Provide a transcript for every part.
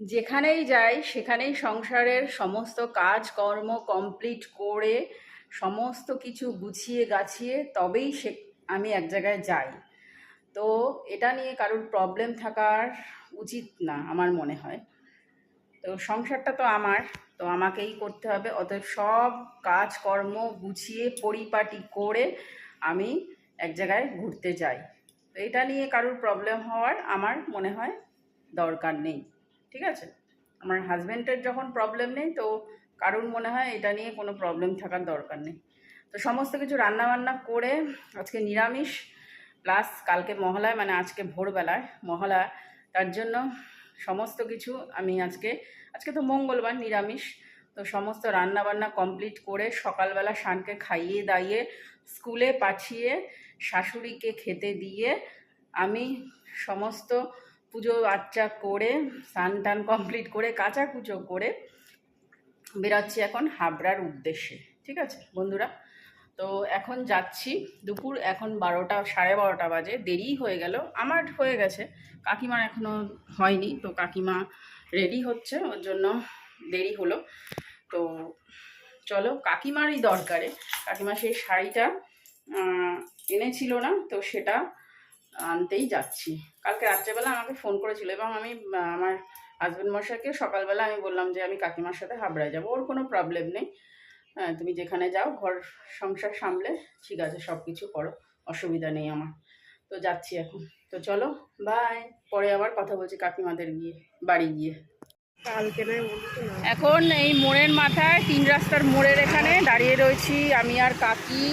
যেখানেই যাই, সেখানেই সংসারের সমস্ত কাজকর্ম কমপ্লিট করে সমস্ত কিছু গুছিয়ে গাছিয়ে তবেই সে, আমি এক জায়গায় যাই। তো এটা নিয়ে কারোর প্রবলেম থাকার উচিত না, আমার মনে হয়। তো সংসারটা তো আমার, তো আমাকেই করতে হবে। অতএব সব কাজকর্ম গুছিয়ে, পরিপাটি করে আমি এক জায়গায় ঘুরতে যাই। তো এটা নিয়ে কারোর প্রবলেম হওয়ার আমার মনে হয় দরকার নেই। ঠিক আছে? আমার হাজব্যান্ডের যখন প্রবলেম নেই, তো কারোর মনে হয় এটা নিয়ে কোনো প্রবলেম থাকার দরকার নেই। তো সমস্ত কিছু রান্নাবান্না করে আজকে নিরামিষ প্লাস কালকে মহলায় মানে আজকে ভোরবেলায় মহলা, তার জন্য সমস্ত কিছু আমি আজকে আজকে তো মঙ্গলবার নিরামিষ, তো সমস্ত রান্নাবান্না কমপ্লিট করে সকালবেলা শানকে খাইয়ে দাইয়ে স্কুলে পাঠিয়ে শাশুড়িকে খেতে দিয়ে আমি সমস্ত পুজো আচ্চা করে, স্নান টান কমপ্লিট করে, কাঁচা কুচো করে বেরাচ্ছি এখন হাবড়ার উদ্দেশ্যে, ঠিক আছে বন্ধুরা? তো এখন যাচ্ছি, দুপুর এখন বারোটা, সাড়ে বারোটা বাজে, দেরি হয়ে গেল, আমার হয়ে গেছে, কাকিমার এখনও হয়নি, তো কাকিমা রেডি হচ্ছে, ওর জন্য দেরি হলো, তো চলো, কাকিমারই দরকারে, কাকিমা সেই শাড়িটা এনেছিল না, তো সেটা আনতেই যাচ্ছি। কালকে রাত্রেবেলা আমাকে ফোন করেছিল এবং আমি আমার হাজব্যান্ড মশাইকে সকালবেলা আমি বললাম যে আমি কাকিমার সাথে হাবড়ায় যাব ওর কোনো প্রবলেম নেই। হ্যাঁ তুমি যেখানে যাও ঘর সংসার সামলে ঠিক আছে সব কিছু করো অসুবিধা নেই আমার। তো যাচ্ছি এখন। তো চলো বাই পরে আবার কথা বলছি কাকিমাদের গিয়ে বাড়ি গিয়ে। এখন এই মোড়ের মাথায় তিন রাস্তার মোড়ের এখানে দাঁড়িয়ে রয়েছি আমি আর কাকি।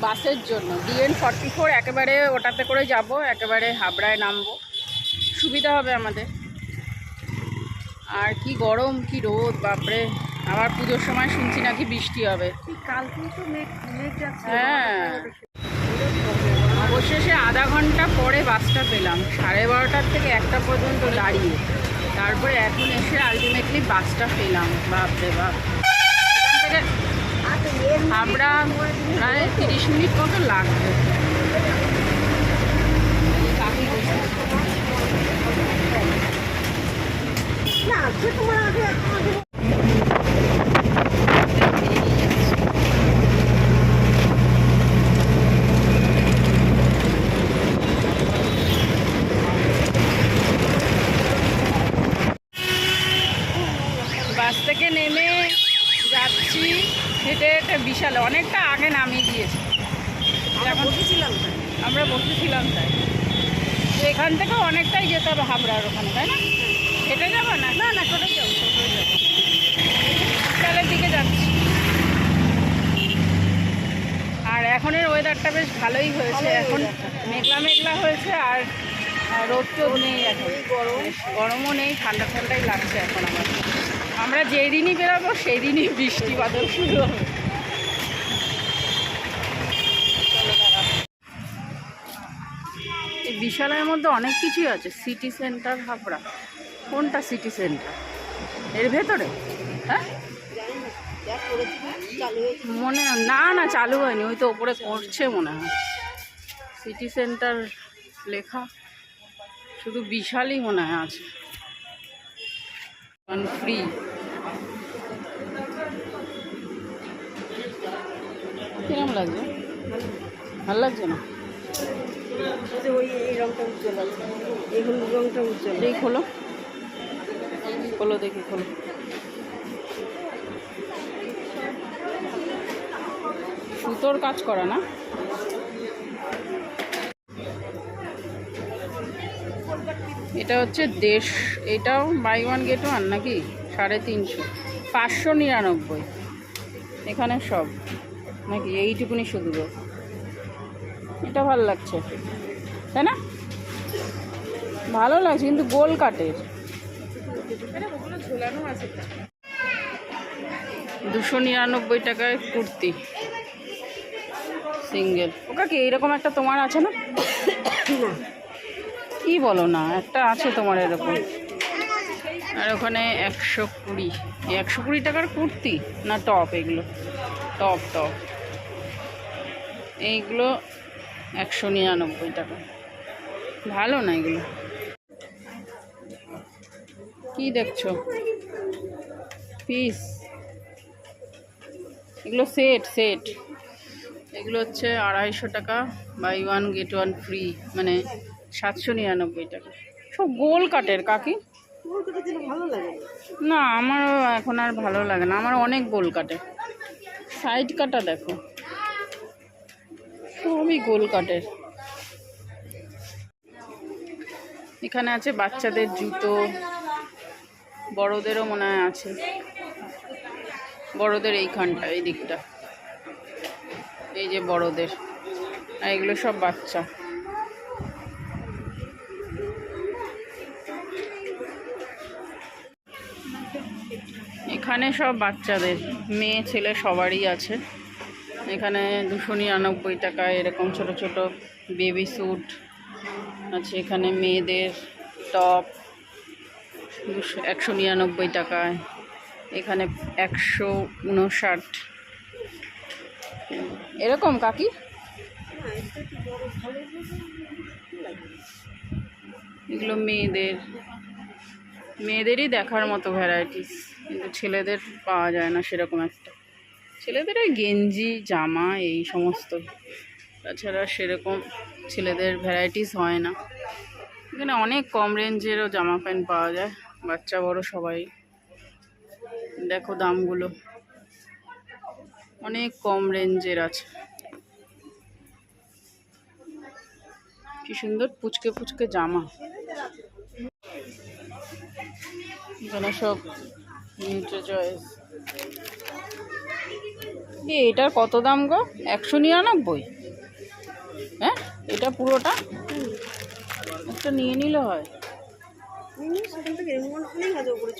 বাসের জন্য। ডিএন ফর্টি ফোর একেবারে ওটাতে করে যাব একেবারে হাবড়ায় নামবো। সুবিধা হবে আমাদের। আর কি গরম কি রোদ বাপরে। আবার পুজোর সময় শুনছি নাকি বৃষ্টি হবে। হ্যাঁ। অবশেষে আধা ঘণ্টা পরে বাসটা পেলাম। সাড়ে বারোটার থেকে একটা পর্যন্ত দাঁড়িয়ে। তারপরে এখন এসে আলটিমেটলি বাসটা পেলাম। বাপরে বাপ। এখান থেকে হাবড়া প্রায় তিরিশ মিনিট মতো লাগবে। না তোমার আগে আগে বাস থেকে নেমে যাচ্ছি হেঁটে হেঁটে বিশাল অনেকটা আগে নামিয়ে দিয়েছে এখন বসেছিলাম তো। আমরা বসেছিলাম তাই তো এখান থেকেও অনেকটাই যেতে হবে হাবড়ার ওখানে তাই না হেঁটে যাব না না না টোটো যাও টোটো যাও বিকালের দিকে যাচ্ছি আর এখনের ওয়েদারটা বেশ ভালোই হয়েছে। এখন মেঘলা মেঘলা হয়েছে আর রোদ টোদ নেই এখন। গরম। গরমও নেই ঠান্ডা ঠান্ডাই লাগছে এখন আমার। আমরা যেই দিনই বেরোবো সেই দিনই বৃষ্টি বাদল শুরু হবে। এই বিশালের মধ্যে অনেক কিছুই আছে। City centre Habra. কোনটা সিটি সেন্টার? এর ভেতরে? হ্যাঁ? মনে না না চালু হয়নি ওই তো ওপরে করছে মনে হয়। সিটি সেন্টার লেখা শুধু বিশালই মনে হয় আছে। ফ্রি কিরম লাগছে? ভালো লাগছে না? ওই এই রংটা উজ্জ্বল এই হলুদ রংটা উজ্জ্বল এই খোলো। খোলো দেখি খোলো। সুতোর কাজ করা, না? এটা হচ্ছে দেশ, এটাও বাই ওয়ান গেট ওয়ান নাকি? সাড়ে তিনশো। পাঁচশো নিরানব্বই। এখানে সব। নাকি এইটুকুনি শুধু। এটা ভালো লাগছে। তাই না? ভালো লাগছে, কিন্তু গোল কাটের। দুশো নিরানব্বই টাকায় কুর্তি। সিঙ্গেল ওটা কি এইরকম একটা তোমার আছে না? কি বলো না, একটা আছে তোমার এরকম। আর ওখানে একশো কুড়ি। একশো কুড়ি টাকার কুর্তি না টপ এগুলো? Top top. এইগুলো একশো নিরানব্বই টাকা। ভালো না এগুলো? কি দেখছ? পিস। এগুলো সেট সেট। এগুলো হচ্ছে আড়াইশো টাকা buy one get one free মানে সাতশো নিরানব্বই টাকা। সব গোল কাটের, কাকি? না, আমারও এখন আর ভালো লাগে না, আমার অনেক গোল কাটে। সাইড কাটা দেখো, সবই গোল কাটের। এখানে আছে বাচ্চাদের জুতো, বড়দেরও মনে হয় আছে। বড়দের এইখানটা, এই দিকটা। এই যে বড়দের। আর এগুলো সব বাচ্চা। এখানে সব বাচ্চাদের। মেয়ে, ছেলে সবারই আছে। এখানে দুশো নিরানব্বই টাকায় এরকম ছোট ছোট বেবি স্যুট আছে এখানে মেয়েদের টপ দুশো, একশো নিরানব্বই টাকায়। এখানে একশো উনষাট এরকম, কাকি? এগুলো মেয়েদের, মেয়েদেরই দেখার মতো ভ্যারাইটিস কিন্তু ছেলেদের পাওয়া যায় না সেরকম একটা। ছেলেদের ওই গেঞ্জি, জামা, এই সমস্ত। তাছাড়া সেরকম ছেলেদের ভ্যারাইটিস হয় না। এখানে অনেক কম রেঞ্জেরও জামা প্যান্ট পাওয়া যায়। বাচ্চা, বড় সবাই। দেখো দামগুলো। অনেক কম রেঞ্জের আছে। কি সুন্দর পুচকে পুচকে জামা। এখানে সব চয়েস। এ এটার কত দাম গো? একশো নিরানব্বই? হ্যাঁ? এটা পুরোটা? একটা নিয়ে নিলে হয়।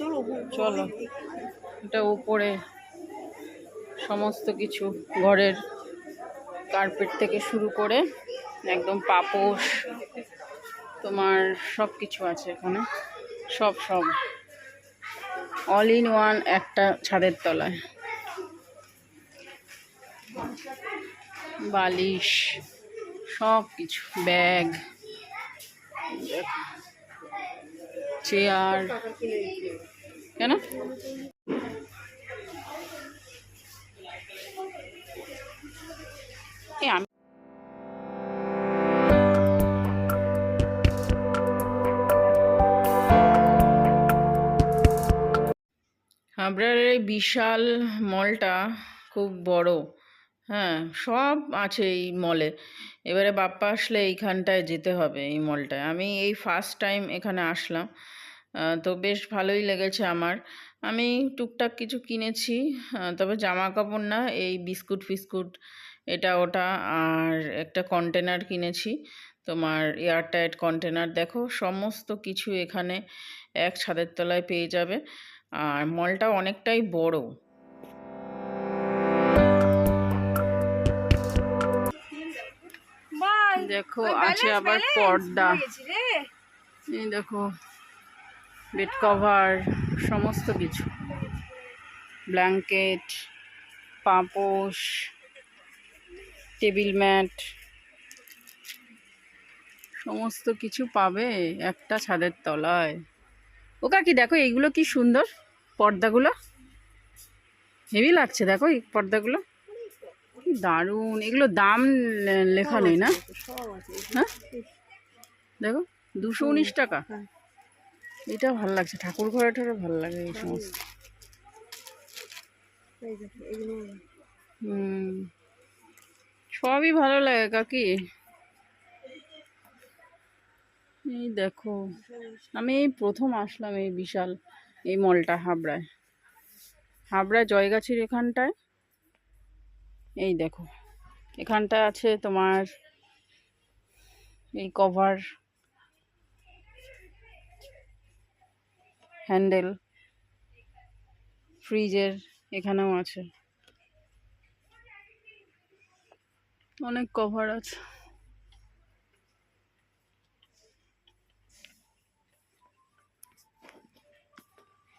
চলো চলো এটা উপরে। সমস্ত কিছু ঘরের কার্পেট থেকে শুরু করে একদম পাপোশ, তোমার সব কিছু আছে এখানে। সব সব। অল ইন ওয়ান একটা ছাদের তলায়। বালিশ সব কিছু ব্যাগ, চেয়ার। কেন? আমি হাবড়ার এই বিশাল মলটা খুব বড়। হ্যাঁ সব আছে এই মলে। এবারে বাপ্পা আসলে এইখানটায় যেতে হবে এই মলটায়। আমি এই ফার্স্ট টাইম এখানে আসলাম। তো বেশ ভালোই লেগেছে আমার। আমি টুকটাক কিছু কিনেছি। তবে জামা কাপড় না, এই বিস্কুট ফিস্কুট এটা ওটা। আর একটা কন্টেনার কিনেছি। তোমার এয়ারটাইট কন্টেনার দেখো সমস্ত কিছু এখানে এক ছাদের তলায় পেয়ে যাবে। আর মলটা অনেকটাই বড়। দেখো আছে আবার পর্দা। এই দেখো বেড কভার সমস্ত কিছু। ব্ল্যাঙ্কেট পাপোশ। Table mat. সমস্ত কিছু পাবে একটা ছাদের তলায়। ও কাকি দেখো এইগুলো কি সুন্দর পর্দাগুলো? হেভি লাগছে দেখো এই পর্দাগুলো। দারুণ এগুলো দাম লেখা নেই না? হ্যাঁ? দেখো দুশো উনিশ টাকা। এটা ভালো লাগছে ঠাকুর ঘরে ঠরে ভালো লাগে এই সমস্ত। হুম। সবই ভালো লাগে, কাকি। এই দেখো, আমি এই প্রথম আসলাম এই বিশাল, এই মলটা হাবড়ায়। হাবড়া জয়গাছির এখানটায়। এই দেখো, এখানটায় আছে তোমার এই কভার হ্যান্ডেল। ফ্রিজের এখানেও আছে। অনেক কভার আছে।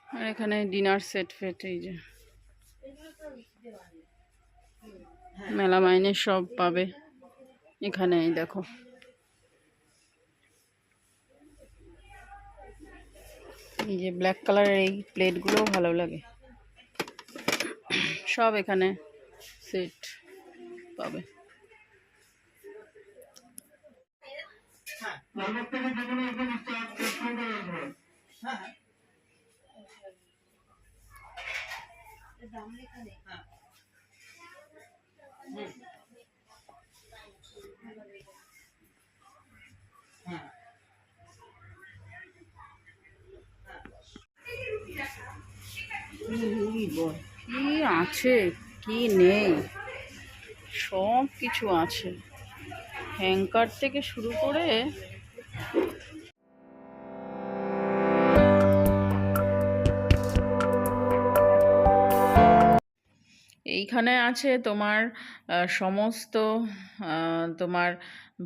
আর এখানে ডিনার সেট ফেট এই যে। মেলা মাইনে সব পাবে। এখানে দেখো। এই যে ব্ল্যাক কালারের এই প্লেটগুলোও ভালো লাগে। সব এখানে সেট পাবে। কি আছে? কি নেই? সব কিছু আছে। হ্যাঙ্কার থেকে শুরু করে এইখানে আছে তোমার সমস্ত তোমার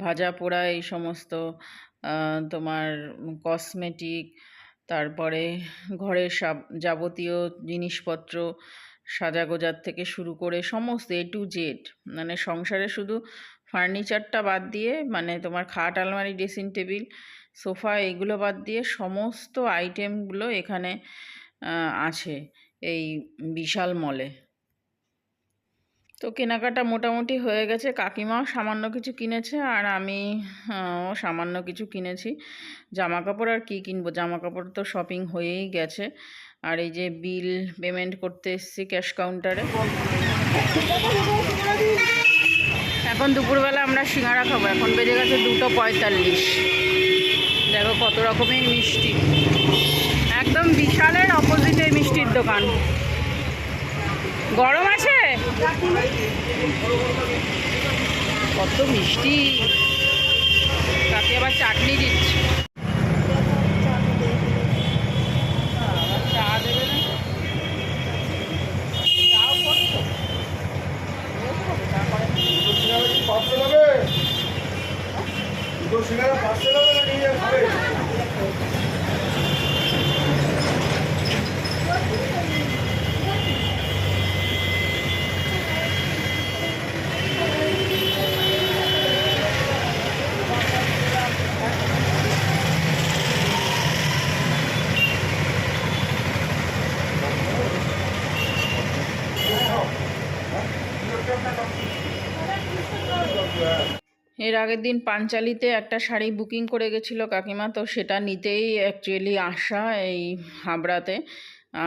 ভাজা পোড়া, এই সমস্ত তোমার কসমেটিক, তারপরে ঘরের যাবতীয় জিনিসপত্র সাজাগোজার থেকে শুরু করে সমস্ত এ টু জেড মানে সংসারে শুধু ফার্নিচারটা বাদ দিয়ে মানে তোমার খাট আলমারি ড্রেসিং টেবিল সোফা এগুলো বাদ দিয়ে সমস্ত আইটেমগুলো এখানে আছে এই বিশাল মলে। তো কেনাকাটা মোটামুটি হয়ে গেছে। কাকিমাও সামান্য কিছু কিনেছে আর আমি আহ, সামান্য কিছু কিনেছি। জামা কাপড় আর কী কিনবো? জামা কাপড় তো শপিং হয়েই গেছে। আর এই যে বিল পেমেন্ট করতে এসেছি ক্যাশ কাউন্টারে। এখন দুপুরবেলা আমরা সিঙ্গারা খাব। এখন বেজে গেছে দুটো পঁয়তাল্লিশ। দেখো কত রকমের মিষ্টি। একদম বিশালের অপোজিটে মিষ্টির দোকান। গরম আছে? কত মিষ্টি। তাতে আবার চাটনি দিচ্ছে আবার চা দেবে না চাও করছ তারপরে পাঁচশো যাবে দুটো সিঙ্গারা পাঁচশো যাবে না নিয়ে যাবে এর আগের দিন পাঞ্চালিতে একটা শাড়ি বুকিং করে গেছিল কাকিমা, তো সেটা নিতেই অ্যাকচুয়ালি আসা এই হাবড়াতে।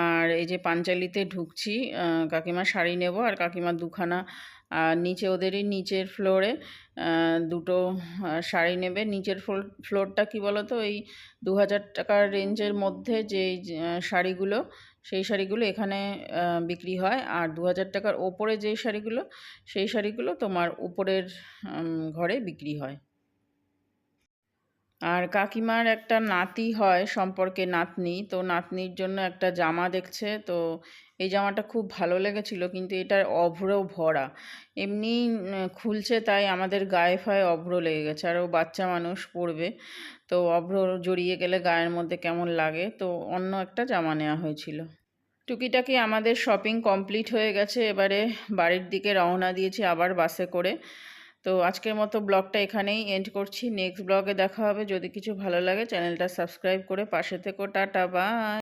আর এই যে পাঞ্চালিতে ঢুকছি কাকিমা শাড়ি নেব আর কাকিমা দুখানা আর নিচে ওদেরই নিচের ফ্লোরে দুটো শাড়ি নেবে। নিচের ফ্লোর ফ্লোরটা কী বলো তো এই দু হাজার টাকার রেঞ্জের মধ্যে যে শাড়িগুলো সেই শাড়িগুলো এখানে বিক্রি হয়। আর দু হাজার টাকার ওপরে যেই শাড়িগুলো, সেই শাড়িগুলো তোমার উপরের ঘরে বিক্রি হয়। আর কাকিমার একটা নাতি হয় সম্পর্কে নাতনি। তো নাতনির জন্য একটা জামা দেখছে। তো এই জামাটা খুব ভালো লেগেছিল, কিন্তু এটার অভ্র ভরা। এমনি খুলছে তাই আমাদের গায়ে ফায়ে অভ্র লেগে গেছে। আর ও বাচ্চা মানুষ পরবে তো অভ্র জড়িয়ে গেলে গায়ের মধ্যে কেমন লাগে? তো অন্য একটা জামা নেওয়া হয়েছিল। টুকিটাকি আমাদের শপিং কমপ্লিট হয়ে গেছে, এবারে বাড়ির দিকে রওনা দিয়েছি আবার বাসে করে। তো আজকের মতো ব্লগটা এখানেই এন্ড করছি। নেক্সট ব্লগে দেখা হবে। যদি কিছু ভালো লাগে চ্যানেলটা সাবস্ক্রাইব করে পাশে থেকো। Tata bye